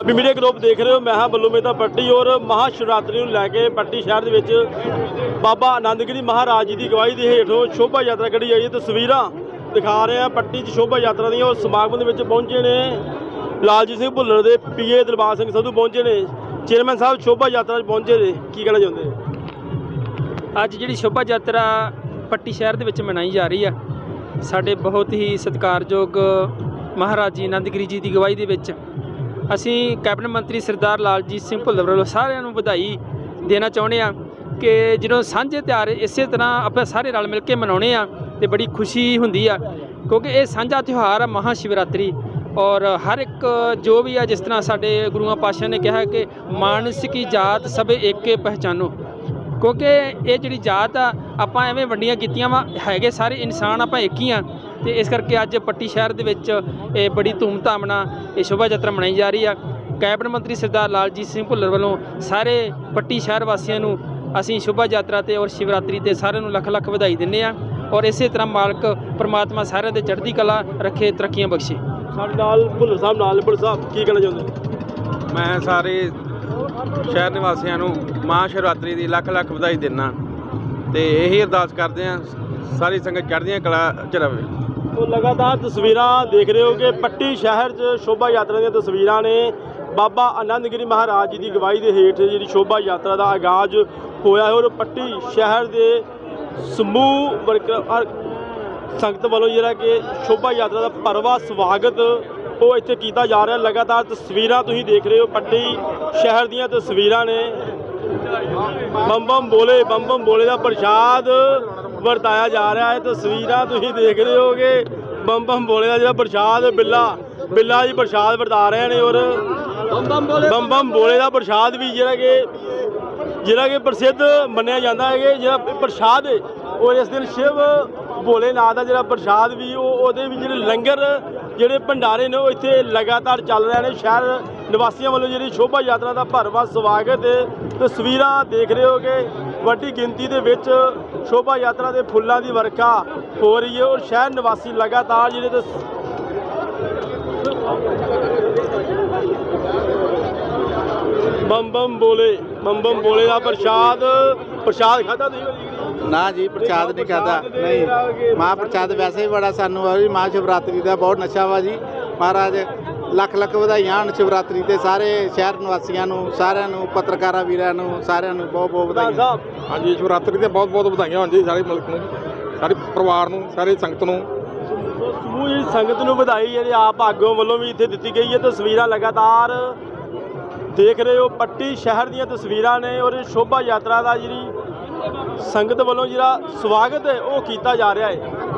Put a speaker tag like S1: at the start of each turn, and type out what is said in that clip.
S1: ਅਭੀ media group ਦੇਖ ਰਹੇ ਹੋ, ਮੈਂ ਹਾਂ ਬੱਲੂ ਮੇਤਾ ਪੱਟੀ ਔਰ ਮਹਾ ਸ਼ਿਵਰਾਤਰੀ ਨੂੰ ਲੈ ਕੇ ਪੱਟੀ ਸ਼ਹਿਰ ਦੇ ਵਿੱਚ ਬਾਬਾ ਆਨੰਦਗਿਰੀ ਮਹਾਰਾਜ ਜੀ ਦੀ ਅਗਵਾਈ ਦੇ ਹੇਠੋਂ ਸ਼ੋਭਾ ਯਾਤਰਾ ਕੱਢੀ ਆਈ ਹੈ ਤਸਵੀਰਾਂ ਦਿਖਾ ਰਹੇ ਆ ਪੱਟੀ 'ਚ ਸ਼ੋਭਾ ਯਾਤਰਾ ਦੀਆਂ ਉਹ ਸਮਾਗਮ ਦੇ ਵਿੱਚ ਪਹੁੰਚੇ ਨੇ ਲਾਲਜੀਤ ਸਿੰਘ ਭੁੱਲਰ ਦੇ ਪੀਏ ਦਰਬਾਰ ਸਿੰਘ ਸੰਧੂ ਪਹੁੰਚੇ ਨੇ। ਚੇਅਰਮੈਨ ਸਾਹਿਬ, ਸ਼ੋਭਾ ਯਾਤਰਾ 'ਚ ਪਹੁੰਚੇ ਨੇ। ਕੀ ਕਹਿਣਾ ਚਾਹੁੰਦੇ ਨੇ?
S2: ਅੱਜ ਜਿਹੜੀ ਸ਼ੋਭਾ ਯਾਤਰਾ ਪੱਟੀ ਸ਼ਹਿਰ ਦੇ ਵਿੱਚ ਮਨਾਈ ਜਾ ਰਹੀ ਆ, ਸਾਡੇ ਬਹੁਤ ਹੀ ਸਤਿਕਾਰਯੋਗ ਮਹਾਰਾਜ ਜੀ ਆਨੰਦਗਿਰੀ ਜੀ ਦੀ ਅਗਵਾਈ ਦੇ ਵਿੱਚ ਅਸੀਂ ਕੈਬਨਿਟ ਮੰਤਰੀ ਸਰਦਾਰ ਲਾਲਜੀਤ ਸਿੰਘ ਭੁੱਲਰ ਵੱਲੋਂ ਸਾਰਿਆਂ ਨੂੰ ਵਧਾਈ ਦੇਣਾ ਚਾਹੁੰਦੇ ਆ ਕਿ ਜਦੋਂ ਸਾਂਝੇ ਤਿਉਹਾਰ ਇਸੇ ਤਰ੍ਹਾਂ ਆਪਾਂ ਸਾਰੇ ਰਲ ਮਿਲ ਕੇ ਮਨਾਉਣੇ ਆ ਤੇ ਬੜੀ ਖੁਸ਼ੀ ਹੁੰਦੀ ਆ, ਕਿਉਂਕਿ ਇਹ ਸਾਂਝਾ ਤਿਉਹਾਰ ਆ ਮਹਾ ਸ਼ਿਵਰਾਤਰੀ ਔਰ ਹਰ ਇੱਕ ਜੋ ਵੀ ਆ, ਜਿਸ ਤਰ੍ਹਾਂ ਸਾਡੇ ਗੁਰੂਆਂ ਪਾਤਸ਼ਾਹ ਨੇ ਕਿਹਾ ਕਿ ਮਾਨਸ ਕੀ ਜਾਤ ਸਭੇ ਏਕੇ ਪਹਿਚਾਨੋ, ਕਿਉਂਕਿ ਇਹ ਜਿਹੜੀ ਜਾਤ ਆ, ਆਪਾਂ ਐਵੇਂ ਵੰਡੀਆਂ ਕੀਤੀਆਂ ਵਾ, ਹੈਗੇ ਸਾਰੇ ਇਨਸਾਨ ਆਪਾਂ ਇੱਕ ਹੀ ਆ ਤੇ ਇਸ ਕਰਕੇ ਅੱਜ ਪੱਟੀ ਸ਼ਹਿਰ ਦੇ ਵਿੱਚ ਇਹ ਬੜੀ ਧੂਮਧਾਮ ਨਾਲ ਇਹ ਸ਼ੋਭਾ ਯਾਤਰਾ ਮਨਾਈ ਜਾ ਰਹੀ ਆ। ਕੈਬਨਿਟ ਮੰਤਰੀ ਸਰਦਾਰ ਲਾਲਜੀਤ ਸਿੰਘ ਭੁੱਲਰ ਵੱਲੋਂ ਸਾਰੇ ਪੱਟੀ ਸ਼ਹਿਰ ਵਾਸੀਆਂ ਨੂੰ ਅਸੀਂ ਸ਼ੋਭਾ ਯਾਤਰਾ ਤੇ ਔਰ ਸ਼ਿਵਰਾਤਰੀ ਤੇ ਸਾਰਿਆਂ ਨੂੰ ਲੱਖ ਲੱਖ ਵਧਾਈ ਦਿੰਦੇ ਆ ਔਰ ਇਸੇ ਤਰ੍ਹਾਂ ਮਾਲਕ ਪ੍ਰਮਾਤਮਾ ਸਾਰਿਆਂ ਦੇ ਚੜ੍ਹਦੀ ਕਲਾ ਰੱਖੇ ਤਰੱਕੀਆਂ ਬਖਸ਼ੇ।
S1: ਸਾਡੇ ਨਾਲ ਭੁੱਲਰ ਸਾਹਿਬ ਨਾਲ ਭੁੱਲਰ ਸਾਹਿਬ ਕੀ ਕਹਿਣਾ ਚਾਹੁੰਦੇ
S3: ਮੈਂ ਸਾਰੇ ਸ਼ਹਿਰ ਨਿਵਾਸੀਆਂ ਨੂੰ ਮਹਾਂ ਸ਼ਿਵਰਾਤਰੀ ਦੀ ਲੱਖ ਲੱਖ ਵਧਾਈ ਦਿੰਦਾ ਤੇ ਇਹੀ ਅਰਦਾਸ ਕਰਦੇ ਹਾਂ ਸਾਰੀ ਸੰਗਤ ਚੜ੍ਹਦੀਆਂ ਕਲਾ ਚ ਰਵੇ।
S1: ਉਹ ਲਗਾਤਾਰ ਤਸਵੀਰਾਂ ਦੇਖ ਰਹੇ ਹੋ ਕਿ ਪੱਟੀ ਸ਼ਹਿਰ 'ਚ ਸ਼ੋਭਾ ਯਾਤਰਾ ਦੀਆਂ ਤਸਵੀਰਾਂ ਨੇ ਬਾਬਾ ਆਨੰਦਗਿਰੀ ਮਹਾਰਾਜ ਜੀ ਦੀ ਅਗਵਾਈ ਦੇ ਹੇਠ ਜਿਹੜੀ ਸ਼ੋਭਾ ਯਾਤਰਾ ਦਾ ਆਗਾਜ਼ ਹੋਇਆ ਹੈ ਔਰ ਪੱਟੀ ਸ਼ਹਿਰ ਦੇ ਸਮੂਹ ਵਰਕਰ ਸੰਗਤ ਵੱਲੋਂ ਜਿਹੜਾ ਕਿ ਸ਼ੋਭਾ ਯਾਤਰਾ ਦਾ ਭਰਵਾ ਸਵਾਗਤ ਉਹ ਇੱਥੇ ਕੀਤਾ ਜਾ ਰਿਹਾ ਲਗਾਤਾਰ ਤਸਵੀਰਾਂ ਤੁਸੀਂ ਦੇਖ ਰਹੇ ਹੋ, ਪੱਟੀ ਸ਼ਹਿਰ ਦੀਆਂ ਤਸਵੀਰਾਂ ਨੇ। ਬੰਬਮ ਬੋਲੇ ਬੰਬਮ ਬੋਲੇ ਦਾ ਪ੍ਰਸ਼ਾਦ ਵਰਤਾਇਆ ਜਾ ਰਿਹਾ ਹੈ। ਤਸਵੀਰਾਂ ਤੁਸੀਂ ਦੇਖ ਰਹੇ ਹੋਗੇ। ਬੰਮ ਬੰਮ ਬੋਲੇ ਦਾ ਜਿਹੜਾ ਪ੍ਰਸ਼ਾਦ ਬਿੱਲਾ ਬਿੱਲਾ ਜੀ ਪ੍ਰਸ਼ਾਦ ਵਰਤਾ ਰਹੇ ਨੇ ਔਰ ਬੰਮ ਬੰਮ ਬੋਲੇ ਦਾ ਪ੍ਰਸ਼ਾਦ ਵੀ ਜਿਹੜਾ ਕਿ ਜਿਹੜਾ ਕਿ ਪ੍ਰਸਿੱਧ ਮੰਨਿਆ ਜਾਂਦਾ ਹੈ ਕਿ ਜਿਹੜਾ ਪ੍ਰਸ਼ਾਦ ਹੈ ਉਹ ਇਸ ਦਿਨ ਸ਼ਿਵ ਭੋਲੇ ਨਾਥ ਦਾ ਜਿਹੜਾ ਪ੍ਰਸ਼ਾਦ ਵੀ ਉਹ ਉਹਦੇ ਵੀ ਜਿਹੜੇ ਲੰਗਰ ਜਿਹੜੇ ਭੰਡਾਰੇ ਨੇ ਉਹ ਇੱਥੇ ਲਗਾਤਾਰ ਚੱਲ ਰਹੇ ਨੇ। ਸ਼ਹਿਰ ਨਿਵਾਸੀਆਂ ਵੱਲੋਂ ਜਿਹੜੀ ਸ਼ੋਭਾ ਯਾਤਰਾ ਦਾ ਭਰਵਾ ਸਵਾਗਤ ਹੈ। ਤਸਵੀਰਾਂ ਦੇਖ ਰਹੇ ਹੋਗੇ। ਵੱਡੀ ਗਿਣਤੀ ਦੇ ਵਿੱਚ ਸ਼ੋਭਾ ਯਾਤਰਾ ਦੇ ਫੁੱਲਾਂ ਦੀ ਵਰਖਾ ਹੋ ਰਹੀ ਹੈ ਔਰ ਸ਼ਹਿਰ ਨਿਵਾਸੀ ਲਗਾਤਾਰ ਜਿਹੜੇ ਤੇ ਬੰਮ ਬੰਮ ਬੋਲੇ ਬੰਮ ਬੰਮ ਬੋਲੇ ਦਾ ਪ੍ਰਸ਼ਾਦ ਪ੍ਰਸ਼ਾਦ ਖਾਦਾ ਤੁਸੀਂ?
S4: ਨਾ ਜੀ ਪ੍ਰਚਾਦ ਨਹੀਂ ਕਰਦਾ ਨਹੀਂ। ਮਾਂ ਪ੍ਰਚਾਦ ਵੈਸੇ ਹੀ ਬੜਾ ਸਾਨੂੰ ਆ ਜੀ ਮਾਂ ਸ਼ਿਵਰਾਤਰੀ ਦਾ ਬਹੁਤ ਨਸ਼ਾ ਵਾ ਜੀ। ਮਹਾਰਾਜ ਲੱਖ ਲੱਖ ਵਧਾਈਆਂ ਹਨ ਸ਼ਿਵਰਾਤਰੀ ਤੇ ਸਾਰੇ ਸ਼ਹਿਰ ਨਿਵਾਸੀਆਂ ਨੂੰ ਸਾਰਿਆਂ ਨੂੰ ਪੱਤਰਕਾਰਾਂ ਵੀਰਾਂ ਨੂੰ ਸਾਰਿਆਂ ਨੂੰ ਬਹੁਤ ਬਹੁਤ ਵਧਾਈਆਂ।
S5: ਹਾਂਜੀ ਸ਼ਿਵਰਾਤਰੀ ਤੇ ਬਹੁਤ ਬਹੁਤ ਵਧਾਈਆਂ ਹੋਣ ਜੀ ਸਾਰੇ ਮੁਲਕ ਨੂੰ ਸਾਰੇ ਪਰਿਵਾਰ ਨੂੰ ਸਾਰੇ ਸੰਗਤ ਨੂੰ।
S1: ਸਮੂਹ ਜਿਹੜੀ ਸੰਗਤ ਨੂੰ ਵਧਾਈ ਜਿਹੜੀ ਆਪ ਆਗੂਆਂ ਵੱਲੋਂ ਵੀ ਇੱਥੇ ਦਿੱਤੀ ਗਈ ਹੈ ਤਸਵੀਰਾਂ ਲਗਾਤਾਰ। ਦੇਖ ਰਹੇ ਹੋ ਪੱਟੀ ਸ਼ਹਿਰ ਦੀਆਂ ਤਸਵੀਰਾਂ ਨੇ ਔਰ ਇਹ ਸ਼ੋਭਾ ਯਾਤਰਾ ਦਾ ਜਿਹੜੀ ਸੰਗਤ ਵੱਲੋਂ ਜਿਹੜਾ ਸਵਾਗਤ ਹੈ ਉਹ ਕੀਤਾ ਜਾ ਰਿਹਾ ਹੈ।